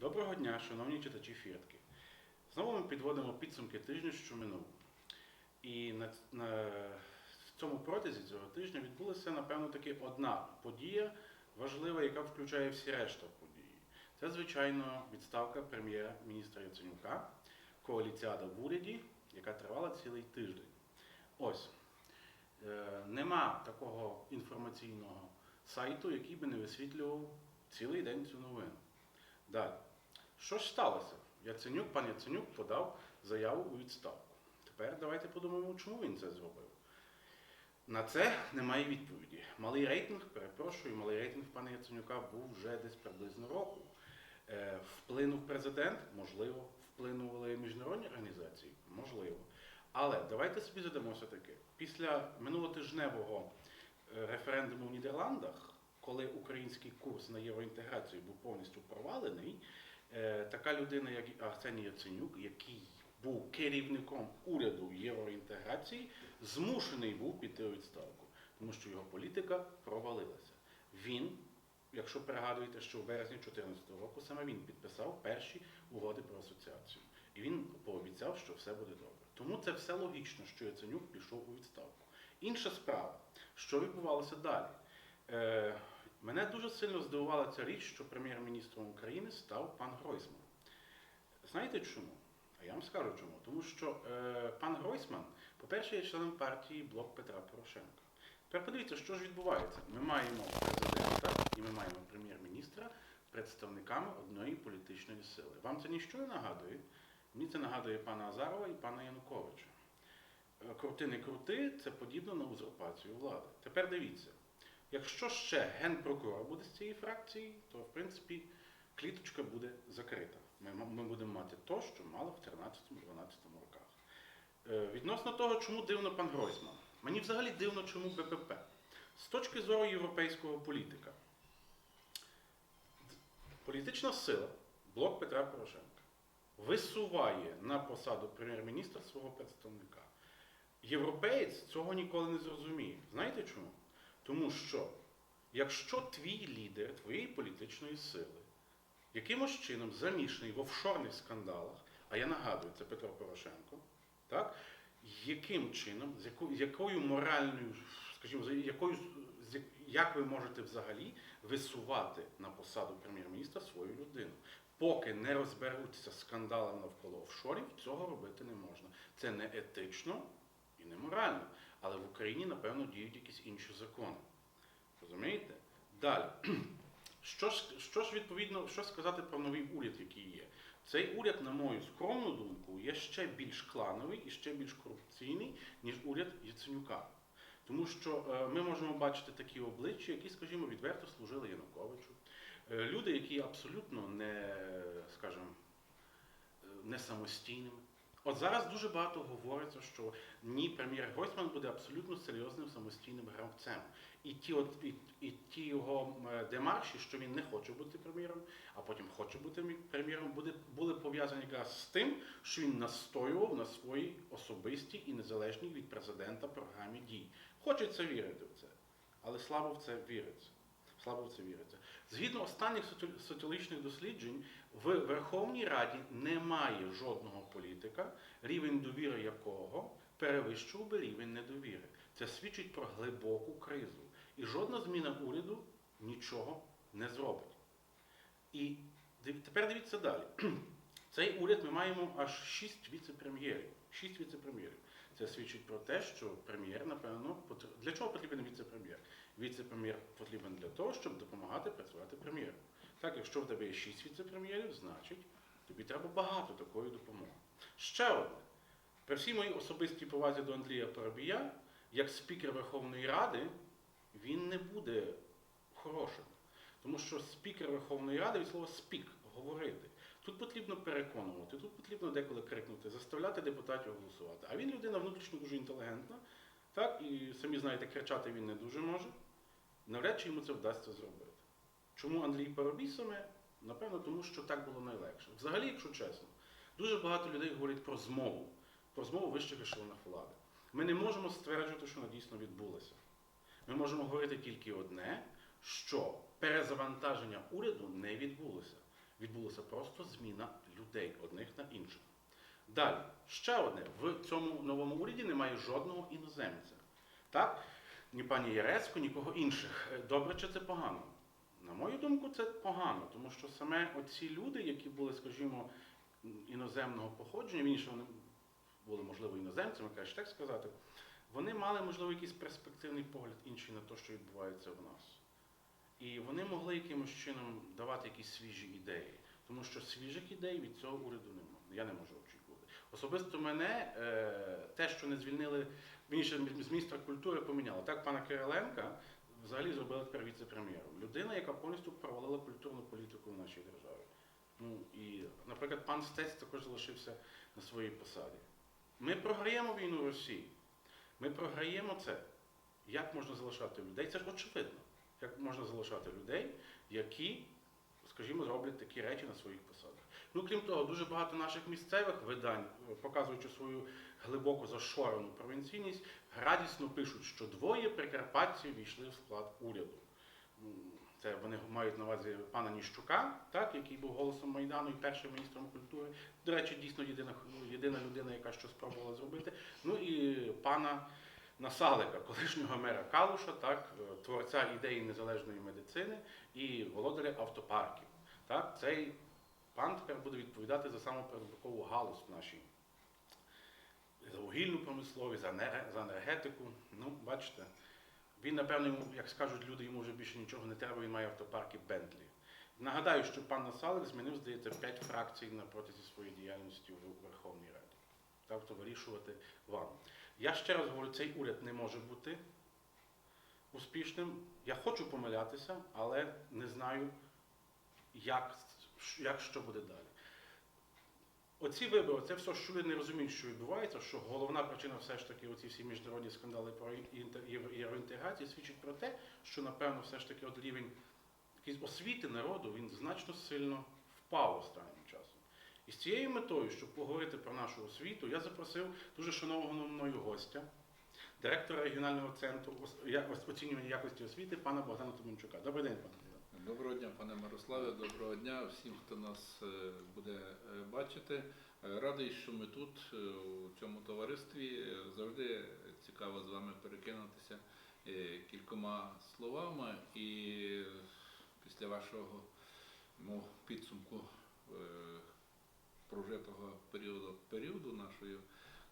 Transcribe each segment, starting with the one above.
Доброго дня, шановні читачі фіртки. Знову ми підводимо підсумки тижня, що минув. І на, на в цьому протязі цього тижня відбулася, напевно, таки одна подія важлива, яка включає всі решта подій. Це, звичайно, відставка прем'єр-міністра Яценюка, коаліціада в уряді, яка тривала цілий тиждень. Ось. Е, нема такого інформаційного сайту, який би не висвітлював цілий день цю новину. Далі. Що ж сталося? Яценюк, пан Яценюк подав заяву у відставку. Тепер давайте подумаємо, чому він це зробив. На це немає відповіді. Малий рейтинг, перепрошую, малий рейтинг пана Яценюка був вже десь приблизно року. Е, вплинув президент, можливо, вплинули міжнародні організації, можливо. Але давайте собі задамося таке. Після минулотижневого е, референдуму в Нідерландах, коли український курс на євроінтеграцію був повністю провалений, така людина, як Арсеній Яценюк, який був керівником уряду євроінтеграції, змушений був піти у відставку, тому що його політика провалилася. Він, якщо пригадуєте, що в березні 2014 року саме він підписав перші угоди про асоціацію. І він пообіцяв, що все буде добре. Тому це все логічно, що Яценюк пішов у відставку. Інша справа, що відбувалося далі. Мене дуже сильно здивувала ця річ, що прем'єр-міністром України став пан Гройсман. Знаєте чому? А я вам скажу чому. Тому що е, пан Гройсман, по-перше, є членом партії Блок Петра Порошенка. Тепер подивіться, що ж відбувається. Ми маємо президента і ми маємо прем'єр-міністра представниками одної політичної сили. Вам це ніщо не нагадує? Мені це нагадує пана Азарова і пана Януковича. Е, Крути не крути, це подібно на узурпацію влади. Тепер дивіться, якщо ще генпрокурор буде з цієї фракції, то в принципі кліточка буде закрита. Ми, ми будемо мати то, що мали в 13-12 роках. Е, Відносно того, чому дивно пан Гройсман. Мені взагалі дивно, чому БПП. З точки зору європейського політика, політична сила, блок Петра Порошенка, висуває на посаду прем'єр-міністра свого представника. Європеєць цього ніколи не зрозуміє. Знаєте чому? Тому що якщо твій лідер твоєї політичної сили якимось чином замішаний в офшорних скандалах, а я нагадую, це Петро Порошенко, так? яким чином, з якою, якою моральною, скажімо, за якою, з як- ви можете взагалі висувати на посаду прем'єр-міністра свою людину? Поки не розберуться з скандалами навколо офшорів, цього робити не можна. Це не етично і не морально. Але в Україні, напевно, діють якісь інші закони. Розумієте? Далі. Що ж, що ж відповідно, що сказати про новий уряд, який є? Цей уряд, на мою скромну думку, є ще більш клановий і ще більш корупційний, ніж уряд Яценюка. Тому що е, ми можемо бачити такі обличчя, які, скажімо, відверто служили Януковичу. Е, люди, які абсолютно не, скажімо, е, не самостійними. От зараз дуже багато говориться, що ні, прем'єр Гройсман буде абсолютно серйозним самостійним гравцем. І ті, от, і, і ті його е, демарші, що він не хоче бути прем'єром, а потім хоче бути прем'єром, буде, були пов'язані якраз з тим, що він настоював на своїй особистій і незалежній від президента програмі дій. Хочеться вірити в це, але слабо в це віриться. Слабо в це віриться. Згідно останніх соці- соціологічних досліджень, в Верховній Раді немає жодного політика, рівень довіри якого перевищував би рівень недовіри. Це свідчить про глибоку кризу. І жодна зміна уряду нічого не зробить. І тепер дивіться далі. Цей уряд ми маємо аж шість віце-прем'єрів. Шість віце-прем'єрів. Це свідчить про те, що прем'єр, напевно, для чого потрібен віце-прем'єр? Віце-прем'єр потрібен для того, щоб допомагати працювати прем'єру. Так, якщо в тебе є шість віце-прем'єрів, значить тобі треба багато такої допомоги. Ще одне. При всій моїй особистій повазі до Андрія Парабія, як спікер Верховної Ради, він не буде хорошим. Тому що спікер Верховної Ради від слова спік говорити. Тут потрібно переконувати, тут потрібно деколи крикнути, заставляти депутатів голосувати. А він людина внутрішньо дуже інтелігентна, так, і самі знаєте, кричати він не дуже може. Навряд чи йому це вдасться зробити. Чому Андрій Парубій? Напевно, тому що так було найлегше. Взагалі, якщо чесно, дуже багато людей говорять про змову, про змову вищих ешелонах влади. Ми не можемо стверджувати, що вона дійсно відбулася. Ми можемо говорити тільки одне, що перезавантаження уряду не відбулося. Відбулася просто зміна людей одних на інших. Далі, ще одне: в цьому новому уряді немає жодного іноземця. Так? Ні пані Яресько, нікого інших. Е, Добре чи це погано? На мою думку, це погано, тому що саме оці люди, які були, скажімо, іноземного походження, він вони були, можливо, іноземцями, краще так сказати, вони мали, можливо, якийсь перспективний погляд інший на те, що відбувається в нас. І вони могли якимось чином давати якісь свіжі ідеї. Тому що свіжих ідей від цього уряду немає. Я не можу. Особисто мене е, те, що не звільнили більше з міністра культури, поміняло. Так, пана Кириленка взагалі зробили тепер віце-прем'єром. Людина, яка повністю провалила культурну політику в нашій державі. Ну і, наприклад, пан Стець також залишився на своїй посаді. Ми програємо війну Росії. Ми програємо це. Як можна залишати людей? Це ж очевидно. Як можна залишати людей, які, скажімо, зроблять такі речі на своїх посадах. Ну, крім того, дуже багато наших місцевих видань, е, показуючи свою глибоко зашорену провінційність, радісно пишуть, що двоє прикарпатців війшли в склад уряду. Це вони мають на увазі пана Ніщука, так, який був голосом Майдану і першим міністром культури. До речі, дійсно єдина, єдина людина, яка що спробувала зробити. Ну і пана Насалика, колишнього мера Калуша, так, е, творця ідеї незалежної медицини і володаря автопарків. Так, цей пан тепер буде відповідати за самопередбукову галузь в нашій за вугільну промисловість, за енер- за енергетику. Ну, бачите, він, напевно, як скажуть люди, йому вже більше нічого не треба, він має автопарки Бентлі. Нагадаю, що пан Насалик змінив, здається, п'ять фракцій на протязі своєї діяльності у Верховній Раді. Тобто вирішувати вам. Я ще раз говорю, цей уряд не може бути успішним. Я хочу помилятися, але не знаю, як, як що буде далі. Оці вибори, це все, що люди не розуміють, що відбувається, що головна причина все ж таки оці всі міжнародні скандали про євроінтеграцію свідчить про те, що напевно все ж таки от рівень якийсь освіти народу він значно сильно впав останнім часом. І з цією метою, щоб поговорити про нашу освіту, я запросив дуже шановного мною гостя, директора регіонального центру оцінювання якості освіти пана Богдана Томенчука. Добрий день, пане. Доброго дня, пане Мирославе, доброго дня всім, хто нас е, буде е, бачити. Е, Радий, що ми тут, у цьому товаристві. Завжди цікаво з вами перекинутися кількома словами. І після вашого ну, підсумку прожитого періоду, періоду нашою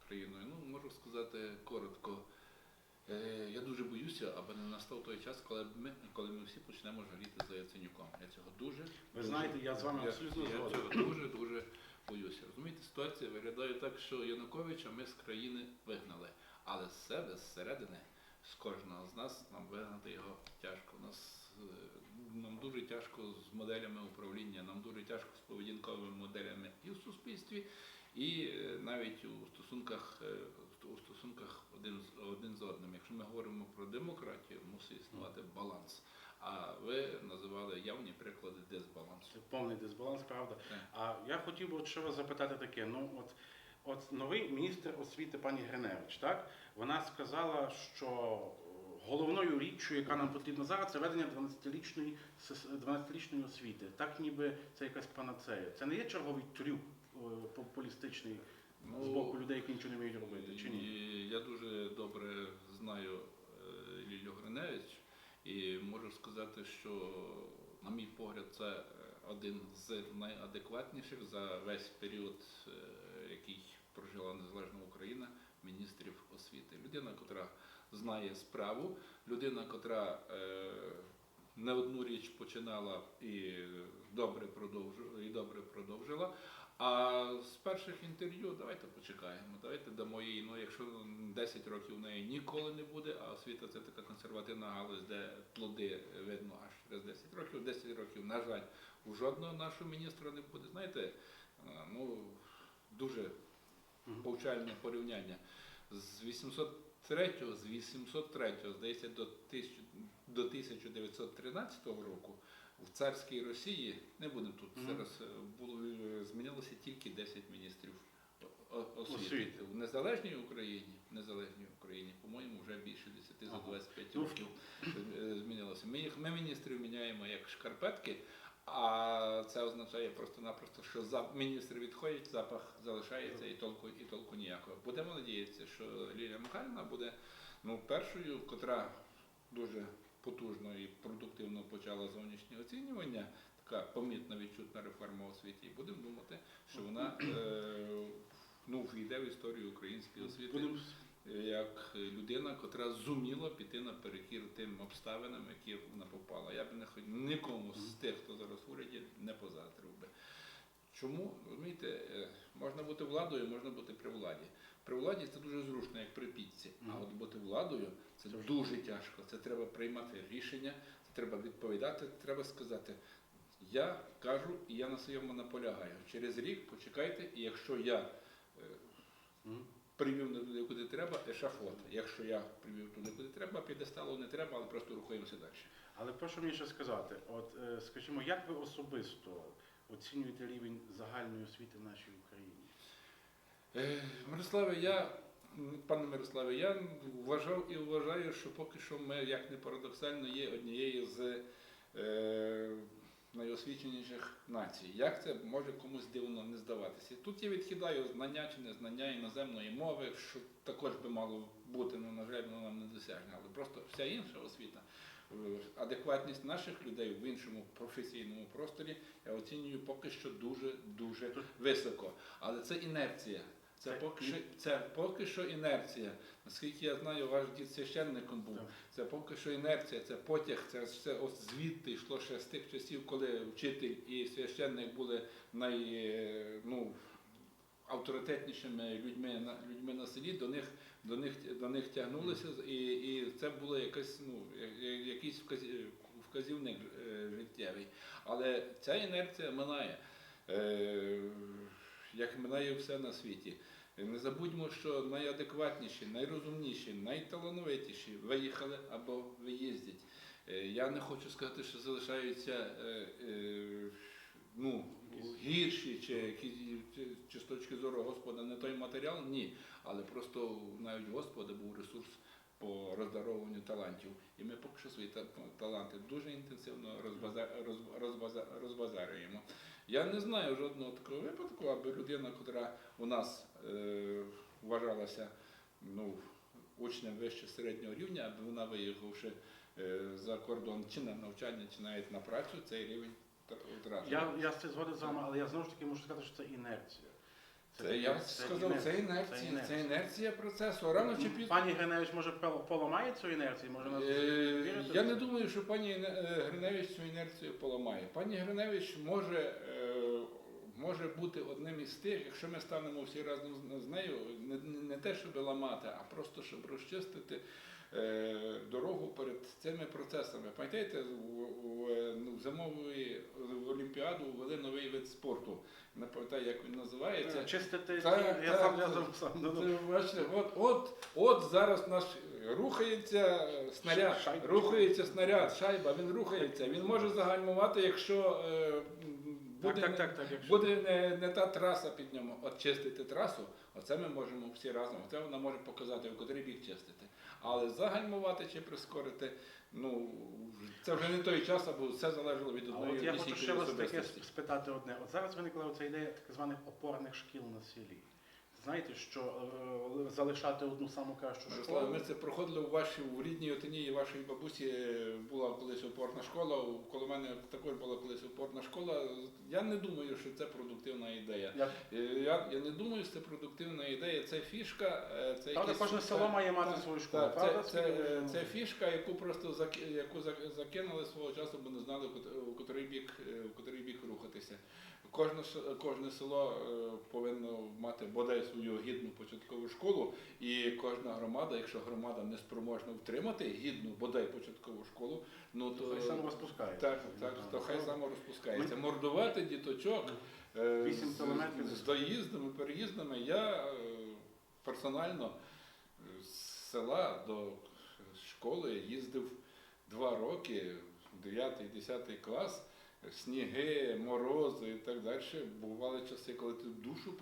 країною, ну, можу сказати коротко. Е, Я дуже боюся, аби не настав той час, коли ми, коли ми всі почнемо жаліти за Яценюком. Я цього дуже Ви дуже- знаєте, я з вами я- абсолютно я цього дуже дуже боюся. Розумієте, ситуація виглядає так, що Януковича ми з країни вигнали, але з себе зсередини, з кожного з нас нам вигнати його тяжко. Нас е, нам дуже тяжко з моделями управління, нам дуже тяжко з поведінковими моделями і в суспільстві, і е, навіть у стосунках стосунках один з один з одним. Якщо ми говоримо про демократію, мусить існувати баланс. А ви називали явні приклади дисбалансу. Це повний дисбаланс, правда. Так. А я хотів би от ще вас запитати таке. Ну, от, от новий міністр освіти пані Гриневич, так? Вона сказала, що головною річчю, яка нам потрібна зараз, це ведення 12-річної, 12-річної освіти. Так ніби це якась панацея. Це не є черговий трюк е, популістичний з боку людей, які нічого не вміють робити, чи ні? Я дуже добре знаю е, Лілю Гриневич і можу сказати, що, на мій погляд, це один з найадекватніших за весь період, е, який прожила незалежна Україна, міністрів освіти. Людина, яка знає справу, людина, яка е, не одну річ починала і добре продовжила, і добре продовжила. А з перших інтерв'ю давайте почекаємо. Давайте дамо їй. Ну, якщо 10 років в неї ніколи не буде, а освіта це така консервативна галузь, де плоди видно аж через 10 років. 10 років, на жаль, у жодного нашого міністра не буде. Знаєте, ну дуже повчальне порівняння. З 803, з 803, здається, до 1000 до 1913 року в царській Росії не будемо тут Мгм. зараз е, було е, змінилося тільки 10 міністрів освіти. Освіти. В незалежній Україні, в незалежній Україні, по-моєму, вже більше 10 за Ага. 25 Ну, років е, змінилося. Ми ми міністрів міняємо як шкарпетки, А це означає просто-напросто, що за міністр відходить, запах залишається і толку, і толку ніякого. Будемо надіятися, що Лілія Михайлівна буде ну, першою, котра дуже потужно і продуктивно почала зовнішнє оцінювання, така помітна відчутна реформа освіті. І будемо думати, що вона е, ну, війде в історію української освіти як людина, котра зуміла піти наперекір тим обставинам, які вона попала. Я б не хоч нікому з тих, хто зараз в уряді, не позаздрив би. Чому? Розумієте, е, можна бути владою, можна бути при владі. При владі це дуже зручно, як при піці. А от бути владою це Це дуже тяжко. Це треба приймати рішення, це треба відповідати, треба сказати. Я кажу, і я на своєму наполягаю. Через рік почекайте, і якщо я е, привів не туди, куди треба, ешафот. Якщо я привів туди, куди треба, підесталу не треба, але просто рухаємося далі. Але прошу мені ще сказати, от е, скажімо, як ви особисто оцінюєте рівень загальної освіти в нашій Україні? Е, Мирославе, я, пане Мирославе, я вважав і вважаю, що поки що ми, як не парадоксально, є однією з е, найосвіченіших націй. Як це може комусь дивно не здаватися? Тут я відкидаю знання чи незнання іноземної мови, що також би мало бути, ну, на жаль, воно нам не досягне. Але просто вся інша освіта, адекватність наших людей в іншому професійному просторі я оцінюю поки що дуже-дуже високо. Але це інерція. Це поки що це поки що інерція. Наскільки я знаю, ваш дід священником був. Це поки що інерція, це потяг, це все звідти йшло ще з тих часів, коли вчитель і священник були най, е, ну, авторитетнішими людьми людьми на селі. До них до них до них тягнулися, і, і це було якась ну якийсь вказі- вказівник е, життєвий. Але ця інерція минає. Е, як минає все на світі. Не забудьмо, що найадекватніші, найрозумніші, найталановитіші виїхали або виїздять. Е, Я не хочу сказати, що залишаються е, е, ну, гірші чи, які- чи, чи з точки зору Господа не той матеріал, ні. Але просто навіть Господа був ресурс по роздаровуванню талантів. І ми поки що свої таланти дуже інтенсивно розбаза, розб- розбаза, розбазарюємо. Я не знаю жодного такого випадку, аби людина, яка у нас е, вважалася ну, учнем вище середнього рівня, аби вона виїхавши е, за кордон чи на навчання, чи навіть на працю, цей рівень Я, я з цим згоден з вами, але я знову ж таки можу сказати, що це інерція. Це, я сказав, це інерція, це інерція процесу. Рано чи пізно. Пані Гриневич, може, пол- поламає цю інерцію? Може, нас Е, вірите Я не думаю, що пані Гриневич цю інерцію поламає. Пані Гриневич може, е, може бути одним із тих, якщо ми станемо всі разом з- нею, не, не те, щоб ламати, а просто щоб розчистити е, дорогу перед цими процесами. Пам'ятаєте, в, в, ну, в зимової в Олімпіаду ввели новий вид спорту. Не пам'ятаю, як він називається. Чистити, Так, я так, сам, я сам, сам ну, ну. Це, бачите, от, от, от зараз наш рухається снаряд, рухається снаряд, шайба, він рухається. Він може загальмувати, якщо е, буде, Так, так, не- так, так. Якщо... буде не, не та траса під ньому. От чистити трасу, оце ми можемо всі разом. Оце вона може показати, в котрий бік чистити. Але загальмувати чи прискорити, ну це вже не той час, або все залежало від А одної от я хочу ще вас таке спитати одне. От зараз виникла оця ідея так званих опорних шкіл на селі. Знаєте, що е, залишати одну саму кращу школу. ми це проходили у вашій в рідній отині вашої бабусі е, була колись опорна школа. у- Коло мене також була колись опорна школа. Я не думаю, що це продуктивна ідея. Я, Е, Я, я не думаю, що це продуктивна ідея. Це фішка. е, Це правда, якісь- кожне село так, має мати так, свою школу. так, правда? це, це, е, ви- це фішка, яку просто зак- яку закинули свого часу, бо не знали, в котрий бік, в котрий бік рухатися. Кожне, кожне село е, повинно мати бодай свою гідну початкову школу, і кожна громада, якщо громада не спроможна втримати гідну бодай початкову школу, ну то Хай сам розпускає. так, так, то хай само розпускається. Мордувати діточок е, з- з доїздами, переїздами. Я е, персонально з села до школи їздив два роки, 9-10 клас. Сніги, морози і так далі. Бували часи, коли ти душу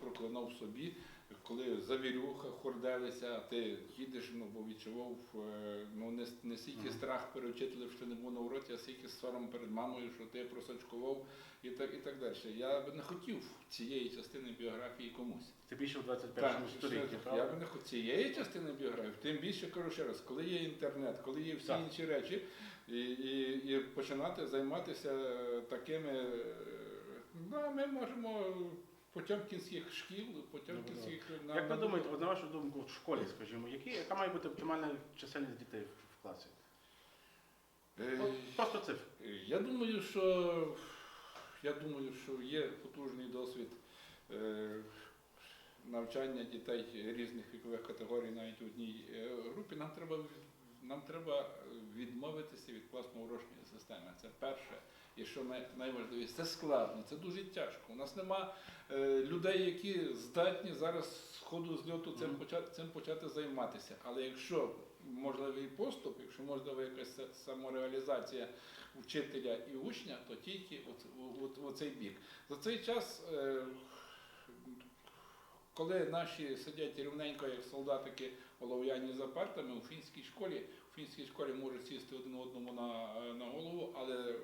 проклинав собі, коли завірюха хорделися, а ти їдеш, ну бо відчував е, ну не, не стільки страх перед вчителем, що не був на уроці, а стільки сором перед мамою, що ти просочкував і так, і так далі. Я би не хотів цієї частини біографії комусь. Ти більше в 21 Так, столітті, правда? я би не хотів цієї частини біографії, тим більше кажу ще раз, коли є інтернет, коли є всі Так. інші речі, і, і, і починати займатися е, такими, е, ну, ми можемо потьомкінських шкіл, потьомкінських на- Як ви думаєте, на вашу думку, в школі, скажімо, які, яка має бути оптимальна чисельність дітей в класі? Е, От Просто цифр. Я думаю, що я думаю, що є потужний досвід навчання дітей різних вікових категорій навіть у одній групі. Нам треба в- нам треба відмовитися від класно-урочної системи. Це перше. І що найважливіше, це складно, це дуже тяжко. У нас нема е, людей, які здатні зараз з ходу з льоту цим почати цим почати займатися. Але якщо можливий поступ, якщо можлива якась самореалізація вчителя і учня, то тільки оцей бік. За цей час, е, коли наші сидять рівненько, як солдатики олов'яні за партами, у фінській школі, у фінській школі можуть сісти один одному на, на голову, але е,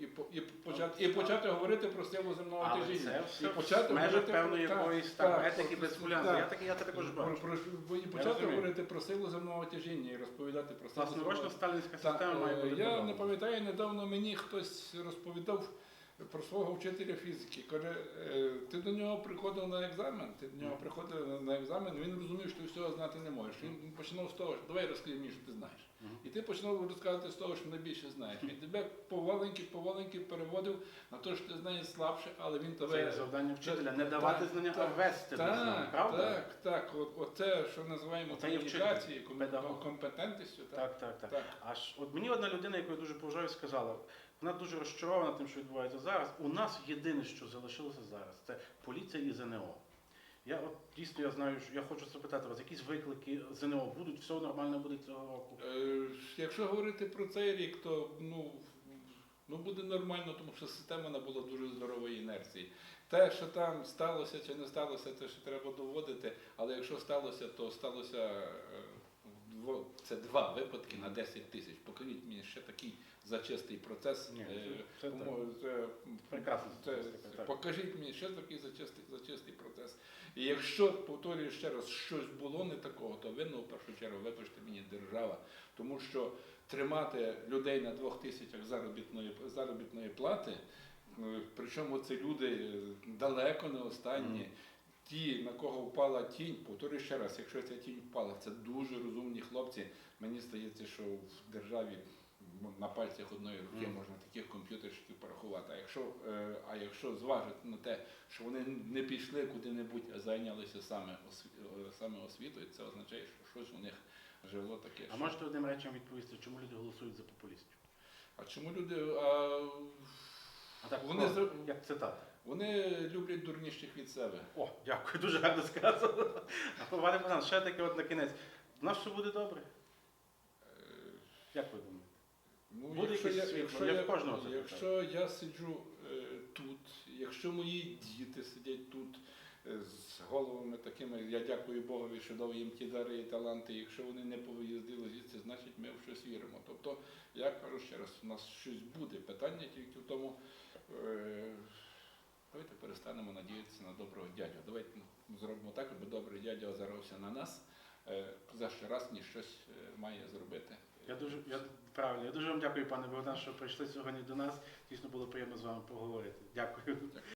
і, по- і, почати, і почати говорити про силу земного Але тяжіння. І почати говорити певної якоїсь там етики без так. Я таке я також Про, бачу. і почати говорити про силу земного тяжіння і розповідати про силу Власнорочна сталінська система має е, бути я не пам'ятаю, недавно мені хтось розповідав про свого вчителя фізики. Каже, е, ти до нього приходив на екзамен, ти до нього приходив на- екзамен, він розумів, що ти всього знати не можеш. Він починав з того, що давай розкажи мені, що ти знаєш. І ти починав розказувати з того, що найбільше знаєш. Він тебе поваленьки, поваленьки переводив на те, що ти знаєш слабше, але він Це тебе. завдання вчителя не давати знання, а вести до правда? так, так. Оце, що називаємо комунікацією, компетентністю. Так. Так, так, так. Так. Аж от мені одна людина, яку я дуже поважаю, сказала, вона дуже розчарована тим, що відбувається зараз. У нас єдине, що залишилося зараз, це поліція і ЗНО. Я от дійсно я знаю, що я хочу запитати вас, якісь виклики ЗНО будуть, все нормально буде цього року. Е, Якщо говорити про цей рік, то ну, ну буде нормально, тому що система набула дуже здорової інерції. Те, що там сталося чи не сталося, це ще треба доводити. Але якщо сталося, то сталося е, це два випадки на 10 тисяч. Покажіть мені ще такий зачистий процес. Ні, е, це- це це- Прекрасна це-. Покажіть мені ще такий зачистий, зачистий процес. І якщо, повторюю ще раз, щось було не такого, то винно в першу чергу, вибачте мені, держава. Тому що тримати людей на двох тисячах заробітної, заробітної плати, ну, причому це люди е, далеко не останні. Ті, на кого впала тінь, повторюю ще раз, якщо ця тінь впала, це дуже розумні хлопці. Мені здається, що в державі на пальцях одної руки можна таких комп'ютерщиків порахувати. А якщо, е, а якщо зважити на те, що вони не пішли куди-небудь, а зайнялися саме, е, саме освітою, це означає, що щось у них жило таке. А що- можете одним речем відповісти, чому люди голосують за популістів? А чому люди а, А так, Вони як цитата. Вони люблять дурніших від себе? О, дякую, дуже гарно сказано. А пане Богдан, ще таке от на кінець. У нас все буде добре. Е, Як ви думаєте? Ну, Буде якщо, якесь я, якщо, Я я, кожного це якщо я сиджу е, тут, якщо мої діти сидять тут е, з головами такими, я дякую Богові, що дав їм ті дари і таланти, якщо вони не повиїздили звідси, значить ми в щось віримо. Тобто, я кажу ще раз, у нас щось буде. Питання тільки в тому, е, давайте перестанемо надіятися на доброго дядю. Давайте зробимо так, аби добрий дядя озирався на нас. е, За що раз ні щось е, має зробити. Я дуже я, правильно, я дуже вам дякую, пане Богдан, що прийшли сьогодні до нас. Дійсно було приємно з вами поговорити. Дякую.